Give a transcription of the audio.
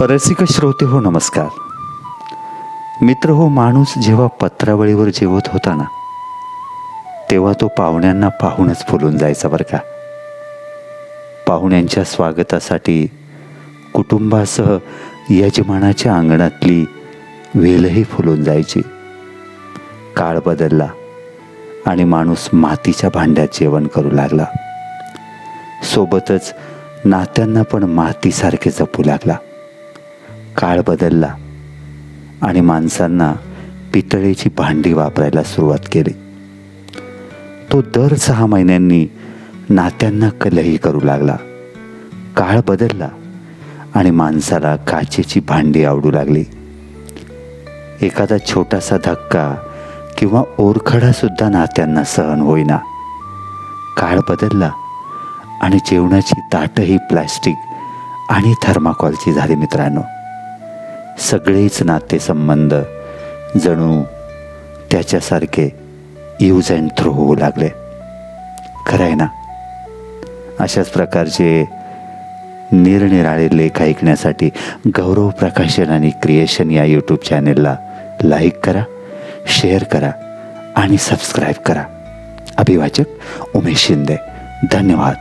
रसिक श्रोते हो नमस्कार. मित्र हो माणूस जेव्हा पत्रावळीवर जेवत होता ना तेव्हा तो पाहुण्यांना पाहूनच फुलून जायचा बरं का. पाहुण्यांच्या स्वागतासाठी कुटुंबासह यजमानाच्या अंगणातली वेलही फुलून जायची. काळ बदलला आणि माणूस मातीच्या भांड्यात जेवण करू लागला. सोबतच नात्यांना पण मातीसारखे जपू लागला. काळ बदलला आणि माणसांना पितळेची भांडी वापरायला सुरुवात केली. तो दर सहा महिन्यांनी नात्यांना कलही करू लागला. काळ बदलला आणि माणसाला काचेची भांडी आवडू लागली. एखादा छोटासा धक्का किंवा ओरखडासुद्धा नात्यांना सहन होईना. काळ बदलला आणि जेवणाची ताटही प्लॅस्टिक आणि थर्माकॉलची झाली मित्रांनो. सगळेच नातेसंबंध जणू त्याच्यासारखे यूज अँड थ्रो होऊ लागले. खरं आहे ना? अशाच प्रकारचे निरनिराळे लेख ऐकण्यासाठी गौरव प्रकाशन आणि क्रिएशन या यूट्यूब चॅनेलला लाईक करा शेअर करा आणि सबस्क्राईब करा. अभिवाचक उमेश शिंदे. धन्यवाद.